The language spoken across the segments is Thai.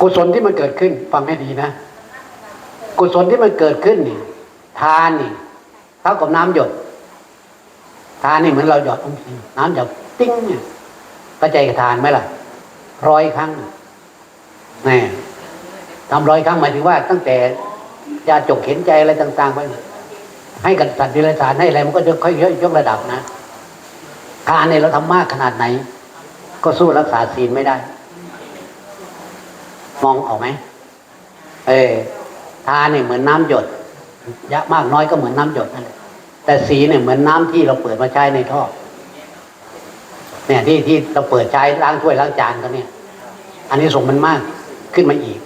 กุศลที่มันเกิดขึ้นฟังให้ดีนะ กุศลที่มันเกิดขึ้นนี่ทานนี่เท่ากับน้ำหยด ทานนี่เหมือนเราหยดลงไปน้ำหยดติ้งเนี่ยเข้าใจกับทานไหมล่ะร้อยครั้งนี่ทำร้อยครั้งหมายถึงว่า ตั้งแต่ยาจกเข็นใจอะไรต่าง ๆ ไป ให้กับสัตว์ดิลสารให้อะไรมันก็จะค่อยๆยกระดับนะทานเนี่ยเราทำมากขนาดไหน ก็สู้รักษาศีลไม่ได้ มองออกไหมเออทานเนี่ยเหมือนน้ำหยดยะมากน้อยก็เหมือนน้ำหยดนั่นแหละแต่สีเนี่ยเหมือนน้ำที่เราเปิดมาใช้ในท่อ เนี่ยที่ที่เราเปิดใช้ล้างถ้วยล้างจานกันเนี่ย อันนี้ส่งมันมากขึ้นมาอีก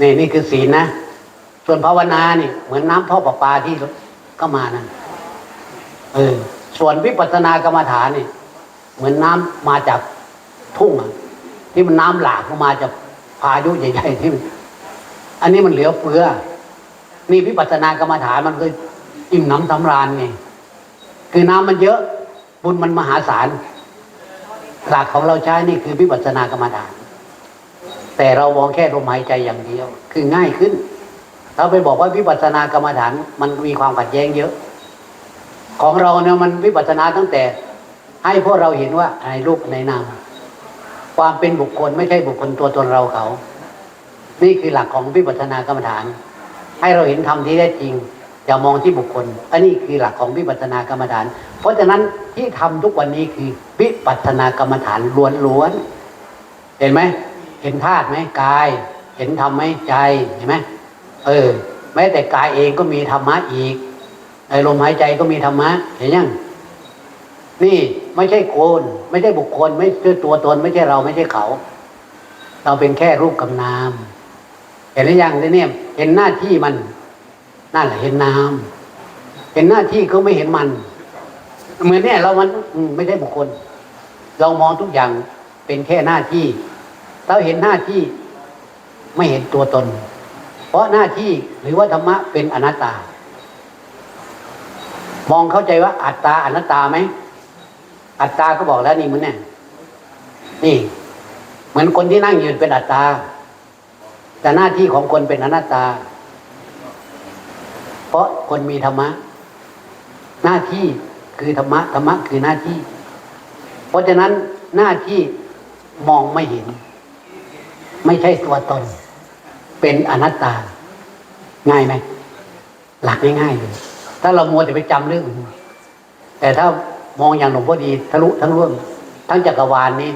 นี่นี่คือศีลนะ ส่วนภาวนาเนี่ยเหมือนน้ำท่อประปาที่ก็มานั่นเออ ส่วนวิปัสสนากรรมฐานเนี่ยเหมือนน้ำมาจากทุ่งที่มันน้ำหลากมาจาก พายุใหญ่ๆที่อันนี้มันเหลือเฟือ นี่วิปัสสนากรรมฐานมันคืออิ่มน้ำสำราญไงคือน้ำมันเยอะ บุญมันมหาศาลหลักของเราใช้นี่คือวิปัสสนากรรมฐาน แต่เรามองแค่ลมหายใจอย่างเดียว คือง่ายขึ้นเราไปบอกว่าวิปัสสนากรรมฐานมันมีความขัดแย้งเยอะ ของเราเนี่ยมันวิปัสสนาตั้งแต่ ให้พวกเราเห็นว่าในรูปในนาม ความเป็นบุคคลไม่ใช่บุคคลตัวตนเราเขา นี่คือหลักของวิปัสสนากรรมฐาน ให้เราเห็นธรรมที่แท้จริงอย่ามองที่บุคคล อันนี้คือหลักของวิปัสสนากรรมฐาน เพราะฉะนั้นที่ทำทุกวันนี้คือวิปัสสนากรรมฐานล้วนๆ เห็นไหม เห็นธาตุไหมกาย เห็นธรรมไหมใจ เห็นไหมเออ แม้แต่กายเองก็มีธรรมะอีกไอ้ลมหายใจก็มีธรรมะ เห็นยัง นี่ไม่ใช่โคน ไม่ใช่บุคคล ไม่ใช่ตัวตน ไม่ใช่เราไม่ใช่เขา เราเป็นแค่รูปกับนาม เห็นหรือยังเนี่ยเห็นหน้าที่มันนั่นแหละเห็นนามเห็นหน้าที่เขาไม่เห็นมัน เหมือนเนี่ยเรามันไม่ใช่บุคคล เรามองทุกอย่างเป็นแค่หน้าที่ เราเห็นหน้าที่ไม่เห็นตัวตน เพราะหน้าที่หรือว่าธรรมะเป็นอนัตตามองเข้าใจว่าอัตตาอนัตตาไหม อัตตาก็บอกแล้วนี่มันเนี่ยนี่ เหมือนคนที่นั่งยืนเป็นอัตตา แต่หน้าที่ของคนเป็นอนัตตา เพราะคนมีธรรมะ หน้าที่คือธรรมะธรรมะคือหน้าที่ เพราะฉะนั้นหน้าที่มองไม่เห็น ไม่ใช่ตัวตน เป็นอนัตตา ง่ายไหมหลักง่ายๆเลยถ้าเรามัวแต่ไปจำเรื่อง แต่ถ้า มองอย่างหลวงพ่อดีทะลุทั้งร่วมทั้งจักรวาลนี้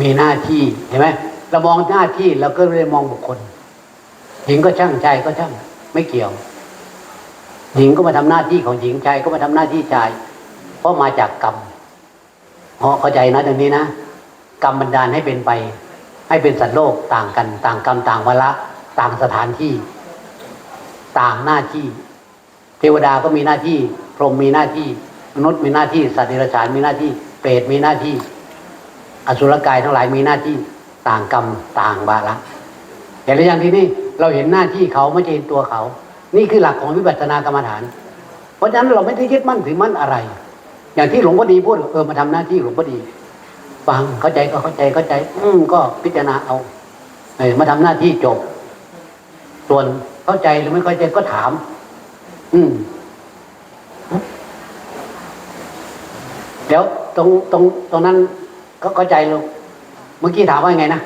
มีหน้าที่เห็นไหมเรามองหน้าที่เราก็เลยมองบุคคลหญิงก็ช่างใจก็ช่างไม่เกี่ยว หญิงก็มาทำหน้าที่ของหญิงชายก็มาทำหน้าที่ชาย เพราะมาจากกรรมเพราะเข้าใจนะตรงนี้นะกรรมบันดาลให้เป็นไป ให้เป็นสัตว์โลกต่างกัน ต่างกรรมต่างวาระต่างสถานที่ ต่างหน้าที่ เทวดาก็มีหน้าที่ พรหมมีหน้าที่ มนุษย์มีหน้าที่สัตว์เดรัจฉานมีหน้าที่เปรตมีหน้าที่ อสุรกายทั้งหลายมีหน้าที่ต่างกรรมต่างวาระเห็นหรือยังที่นี่เราเห็นหน้าที่เขาไม่ใช่เห็นตัวเขา นี่คือหลักของวิปัสสนากรรมฐาน เพราะฉะนั้นเราไม่ได้ยึดมั่นถือมั่นอะไร อย่างที่หลวงพ่อดีพูดเออมาทำหน้าที่หลวงพ่อดี ฟังเข้าใจก็เข้าใจเข้าใจ อืมก็พิจารณาเอาเออมาทำหน้าที่จบ ส่วนเข้าใจหรือไม่เข้าใจก็ถาม อืม เดี๋ยวตรงตรงตรงนั้นก็เข้าใจลุกเมื่อกี้ถามว่าไงนะ